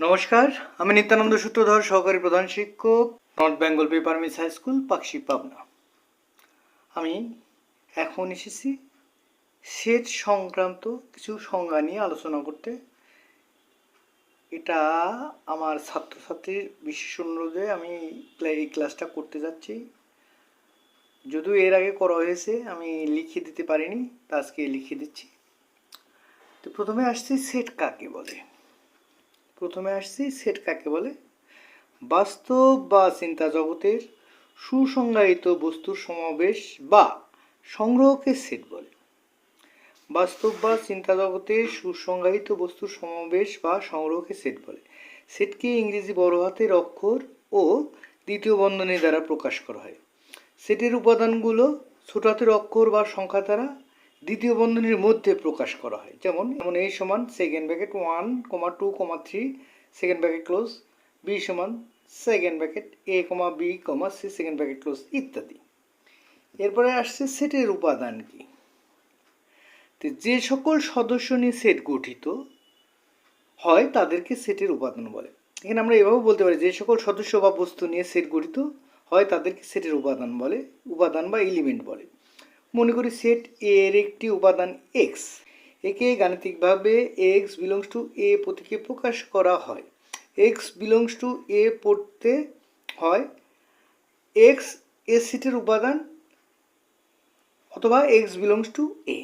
নমস্কার, আমি নিত্যানন্দ সূত্রধর, সহকারী প্রধান শিক্ষক north Bengal paper mills high school Pakshi Pabna. আমি এখন এসেছি সেচ সংক্রান্ত কিছু সংজ্ঞা নিয়ে আলোচনা করতে। এটা আমার ছাত্রছাত্রীর বিশেষ অনুরোধে আমি এই ক্লাসটা করতে যাচ্ছি। যদিও এর আগে করা হয়েছে, আমি লিখে দিতে পারিনি, তা আজকে লিখে দিচ্ছি। তো প্রথমে আসছি সেট কাকে বলে? প্রথমে আসছি সেট কাকে বলে? বাস্তব বা চিন্তা জগতের সুসংজ্ঞায়িত বস্তুর সমাবেশ বা সংগ্রহকে সেট বলে। বাস্তব বা চিন্তা জগতের সুসংজ্ঞায়িত বস্তুর সমাবেশ বা সংগ্রহকে সেট বলে। সেটকে ইংরেজি বড় হাতের অক্ষর ও দ্বিতীয় বন্ধনী দ্বারা প্রকাশ করা হয়। সেটের উপাদানগুলো ছোট হাতের অক্ষর বা সংখ্যা দ্বারা দ্বিতীয় বন্ধনীর মধ্যে প্রকাশ করা হয়। যেমন যেমন এই সমান second bracket one comma two comma three second bracket close B সমান second bracket A comma B comma C second bracket close ইত্যাদি। এরপরে আসছে সেটের উপাদান কি? যে সকল সদস্য নিয়ে সেট গঠিত হয়, তাদেরকে সেটের উপাদান বলে। এখানে আমরা এভাবে বলতে পারি, যে সকল সদস্য বা বস্তু নিয়ে সেট গঠিত হয়, তাদেরকে সেটের উপাদান বলে, উপাদান বা এলিমেন্ট বলে। মনে করি সেট এ এর একটি উপাদান এক্স একে গাণিতিকভাবে এক্স বিলংস টু এ প্রতীকে প্রকাশ করা হয়। এক্স বিলংস টু এ পড়তে হয় এক্স এ সেটের উপাদান অথবা X belongs to A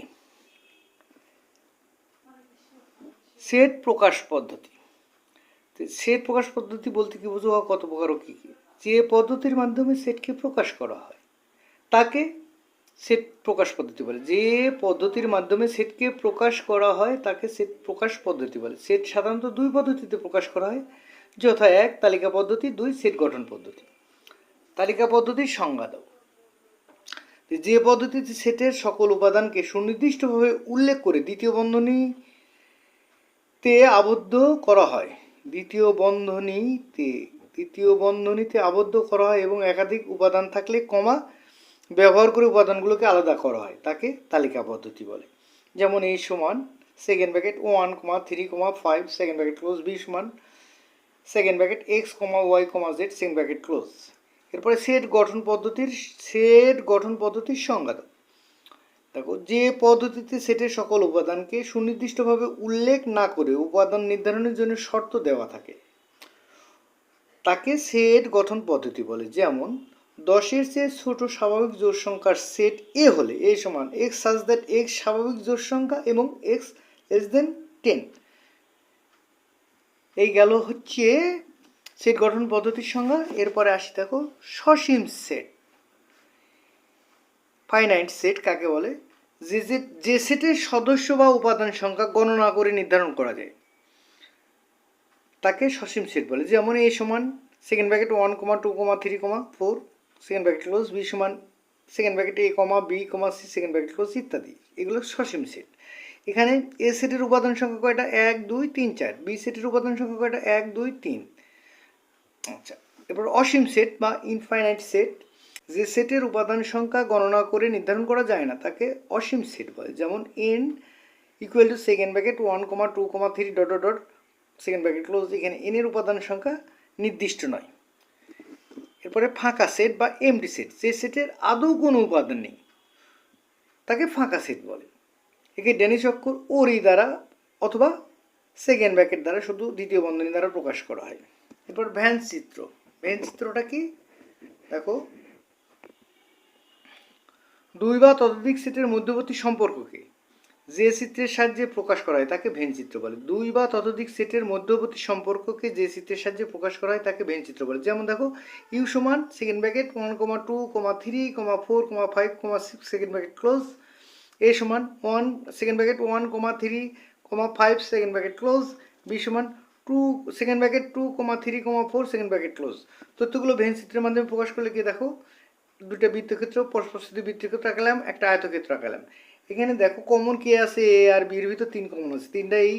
set প্রকাশ পদ্ধতি। সেট প্রকাশ পদ্ধতি বলতে কি বোঝো কত প্রকার ও কী কী? যে পদ্ধতির মাধ্যমে সেটকে প্রকাশ করা হয়, তাকে সেট প্রকাশ পদ্ধতি বলে। যে পদ্ধতির মাধ্যমে সেটকে প্রকাশ করা হয়, তাকে সেট প্রকাশ পদ্ধতি বলে। সেট সাধারণত দুই পদ্ধতিতে প্রকাশ করা হয়। যথা এক, তালিকা পদ্ধতি, দুই, সেট গঠন পদ্ধতি। তালিকা পদ্ধতির সংজ্ঞা দাও। যে পদ্ধতিতে সেটের সকল উপাদানকে সুনির্দিষ্টভাবে উল্লেখ করে দ্বিতীয় বন্ধনীতে আবদ্ধ করা হয়। দ্বিতীয় বন্ধনীতে দ্বিতীয় বন্ধনীতে আবদ্ধ করা হয় এবং একাধিক উপাদান থাকলে, কমা ব্যবহার করে উপাদানগুলোকে আলাদা করা হয়, তাকে তালিকা পদ্ধতি বলে। যেমন এই সমান second bracket one comma three comma five second bracket close B সমান second bracket X comma Y comma Z second bracket close এরপরে সেট গঠন পদ্ধতির সেট গঠন পদ্ধতির সংজ্ঞা দেখো, যে পদ্ধতিতে সেটের সকল উপাদানকে সুনির্দিষ্টভাবে উল্লেখ না করে উপাদান নির্ধারণের জন্য শর্ত দেওয়া থাকে, তাকে সেট গঠন পদ্ধতি বলে। যেমন দশের চেয়ে ছোট স্বাভাবিক জোড় সংখ্যার সেট এ হলে এ সমান এক্স সাজ দ্যাট এক্স স্বাভাবিক জোড় সংখ্যা এবং এক্স লেস দেন টেন এই গেল হচ্ছে সেট গঠন পদ্ধতির সংজ্ঞা। এরপরে আসি দেখো সসীম সেট। ফাইনাইট সেট কাকে বলে? যে যে যে সেটের সদস্য বা উপাদান সংখ্যা গণনা করে নির্ধারণ করা যায়, তাকে সসীম সেট বলে। যেমন এ সমান second bracket one comma two comma three comma four second bracket close B সমান second bracket A comma B comma C second bracket close ইত্যাদি। এগুলো সসীম সেট এখানে এ সেটের উপাদান সংখ্যা কয়টা? এক, দুই, তিন, চার। বি সেটের উপাদান সংখ্যা কয়টা? এক, দুই, তিন। আচ্ছা এবার অসীম সেট বা ইনফাইনাইট সেট যে সেটের উপাদান সংখ্যা গণনা করে নির্ধারণ করা যায় না, তাকে অসীম সেট বলে। যেমন N equal to second bracket one comma two comma three dot dot second bracket close এখানে এনের উপাদান সংখ্যা নির্দিষ্ট নয়। এরপরে ফাঁকা সেট বা এমডি সেট যে সেটের আদৌ কোনো উপাদান নেই। তাকে ফাঁকা সেট বলে। একে ড্যানিশ অক্ষর ওর দ্বারা অথবা সেকেন্ড ব্র্যাকেট দ্বারা শুধু দ্বিতীয় বন্ধনী দ্বারা প্রকাশ করা হয়। এরপর ভ্যান চিত্র। ভ্যান চিত্রটা কি? দেখো। দুই বা ততোধিক সেটের মধ্যবর্তী সম্পর্ককে যে চিত্রের সাহায্যে প্রকাশ করা হয়, তাকে ভেন চিত্র বলে। দুই বা ততোধিক সেটের মধ্যবর্তী সম্পর্ককে যে চিত্রের সাহায্যে প্রকাশ করা হয়, তাকে ভেন চিত্র বলে। যেমন দেখো, ইউ সমান second bracket one comma two comma three comma four comma five comma six second bracket close A সমান one second bracket one comma three comma five second bracket close B সমান two second bracket two comma three comma four second bracket close তথ্যগুলো Venn চিত্রের মাধ্যমে প্রকাশ করলে কি দেখো দুটো বৃত্তক্ষেত্র, পরস্পর বৃত্তক্ষেত্র আঁকালাম, একটা আয়তক্ষেত্র আঁকালাম। এখানে দেখো কমন কে আছে? এ আর বির ভিতর তিন কমন আছে। তিনটা এই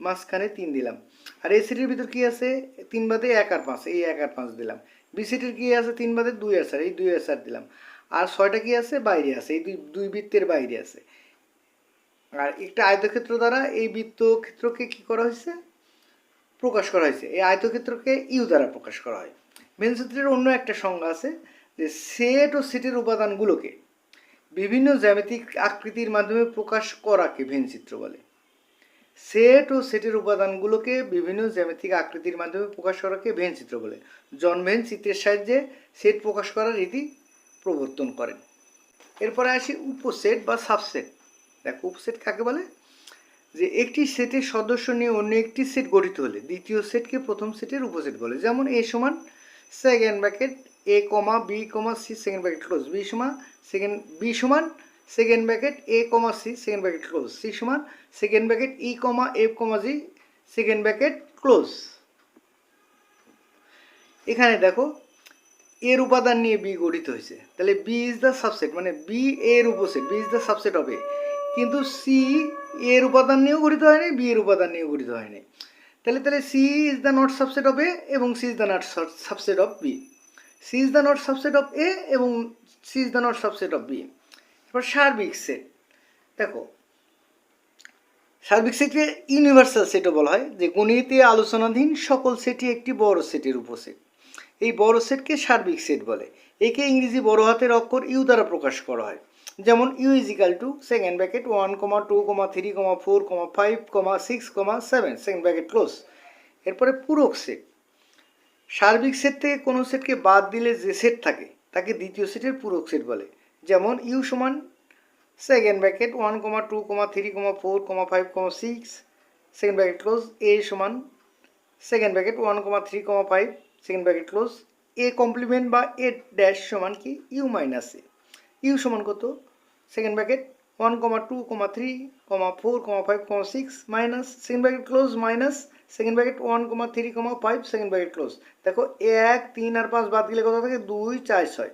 মাঝখানে তিন দিলাম। আর এই সিটির ভিতর কি আছে? তিন বাদে এক আর পাঁচ। এই এক আর পাঁচ দিলাম। বি সিটির কি আছে? তিন বাদে দুই আর চার। এই দুই আর চার দিলাম। আর ছয়টা কি আছে? বাইরে আছে। এই দুই দুই বৃত্তের বাইরে আছে। আর একটা আয়তক্ষেত্র দ্বারা এই বৃত্ত ক্ষেত্রকে কি করা হয়েছে? প্রকাশ করা হয়েছে। এই আয়তক্ষেত্রকে ইউ দ্বারা প্রকাশ করা হয়। ভেনচিত্রের অন্য একটা সংজ্ঞা আছে যে সেট ও সেটের উপাদানগুলোকে বিভিন্ন জ্যামিতিক আকৃতির মাধ্যমে প্রকাশ করাকে ভেনচিত্র বলে। সেট ও সেটের উপাদানগুলোকে বিভিন্ন জ্যামিতিক আকৃতির মাধ্যমে প্রকাশ করাকে ভেনচিত্র বলে। জন ভেন চিত্রের সাহায্যে সেট প্রকাশ করার রীতি প্রবর্তন করেন। এরপরে আসি উপসেট বা সাবসেট। দেখো উপসেট কাকে বলে? যে একটি সেটের সদস্য নিয়ে অন্য একটি সেট গঠিত হলে দ্বিতীয় সেটকে প্রথম সেটের উপসেট বলে। যেমন এ সমান second bracket A comma B comma C second bracket close B সমান সেকেন্ড বি সমান second bracket A comma C second bracket close C সমান second bracket E comma F comma G second bracket close এখানে দেখো, এর উপাদান নিয়ে B গঠিত হয়েছে। তাহলে বি ইজ দ্য সাবসেট মানে বি এর উপসেট B is the subset A কিন্তু সি এর উপাদান নিয়েও গঠিত হয়নি বি এর উপাদান নিয়েও গঠিত হয়নি। তাহলে তাহলে C is the not subset of A এবং C is the not subset of B C is the not subset of A এবং C is the not subset of B এরপর সার্বিক সেট দেখো, সার্বিক সেটকে ইউনিভার্সাল সেটও বলা হয়, যে গণিতে আলোচনাধীন সকল সেটই একটি বড় সেটের উপসেট এই বড় সেটকে সার্বিক সেট বলে। একে ইংরেজি বড় হাতের অক্ষর ইউ দ্বারা প্রকাশ করা হয়। যেমন U equal to second bracket one comma two comma three comma four comma five comma six comma seven second bracket close এরপরে পূরক সেট সার্বিক সেট থেকে কোনো সেটকে বাদ দিলে যে সেট থাকে, তাকে দ্বিতীয় সেটের পূরক সেট বলে। যেমন ইউ সমান second bracket one comma two comma three comma four comma five comma six second bracket close A সমান second bracket one comma three comma five second bracket close A complement বা A dash সমান কি you minus A U সমান কত? Second bracket one comma two comma three comma four comma five comma six minus second bracket close minus second bracket one three comma five second close দেখো, এক, তিন আর পাঁচ বাদ দিলে কত থাকে? দুই, চার, ছয়।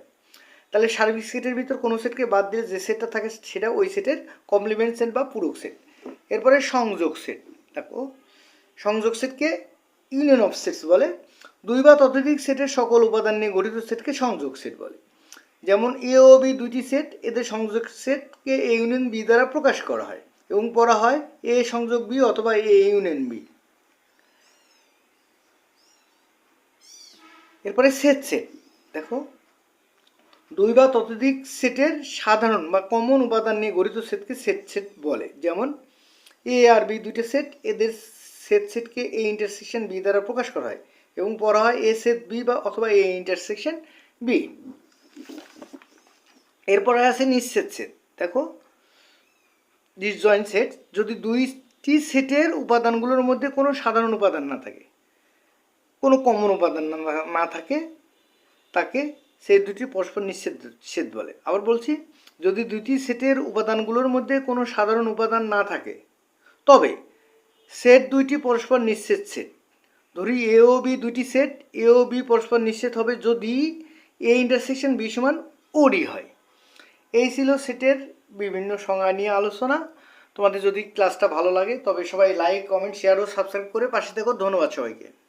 তাহলে সার্বিক সেটের ভিতর কোনো সেটকে বাদ দিলে যে সেটটা থাকে সেটা ওই সেটের কমপ্লিমেন্ট সেট বা পূরক সেট এরপরে সংযোগ সেট দেখো, সংযোগ সেটকে ইউনিয়ন অফ সেটস বলে। দুই বা ততোধিক সেটের সকল উপাদান নিয়ে গঠিত সেটকে সংযোগ সেট বলে। যেমন এ ও বি দুটি সেট এদের সংযোগ সেটকে এ ইউনিয়ন বি দ্বারা প্রকাশ করা হয় এবং পড়া হয় এ সংযোগ বি অথবা এ ইউনিয়ন বি এরপরে সেট সেট দেখো। দুই বা ততোধিক সেটের সাধারণ বা কমন উপাদান নিয়ে গঠিত সেটকে সেট সেট বলে। যেমন এ আর বি দুইটা সেট এদের সেট সেটকে এ ইন্টারসেকশন বি দ্বারা প্রকাশ করা হয় এবং পড়া হয় এ সেট বি বা অথবা এ ইন্টারসেকশন বি এরপরে আছে নিঃসেট সেট দেখো? ডিসজয়েন্ট সেট যদি দুইটি সেটের উপাদানগুলোর মধ্যে কোনো সাধারণ উপাদান না থাকে, কোনো কমন উপাদান না থাকে, তাকে সেই দুটি পরস্পর নিষেধ সেট বলে। আবার বলছি, যদি দুইটি সেটের উপাদানগুলোর মধ্যে কোনো সাধারণ উপাদান না থাকে, তবে সেট দুইটি পরস্পর নিঃসেদ সেট ধরি এ ও বি দুইটি সেট এ ও বি পরস্পর নিঃসেদ হবে যদি এ ইন্টারসেকশন বি সমান ওডি হয়। এই ছিল সেটের বিভিন্ন সংজ্ঞা নিয়ে আলোচনা। তোমাদের যদি ক্লাসটা ভালো লাগে, তবে সবাই লাইক কমেন্ট শেয়ার ও সাবস্ক্রাইব করে পাশে থেকো। ধন্যবাদ সবাইকে।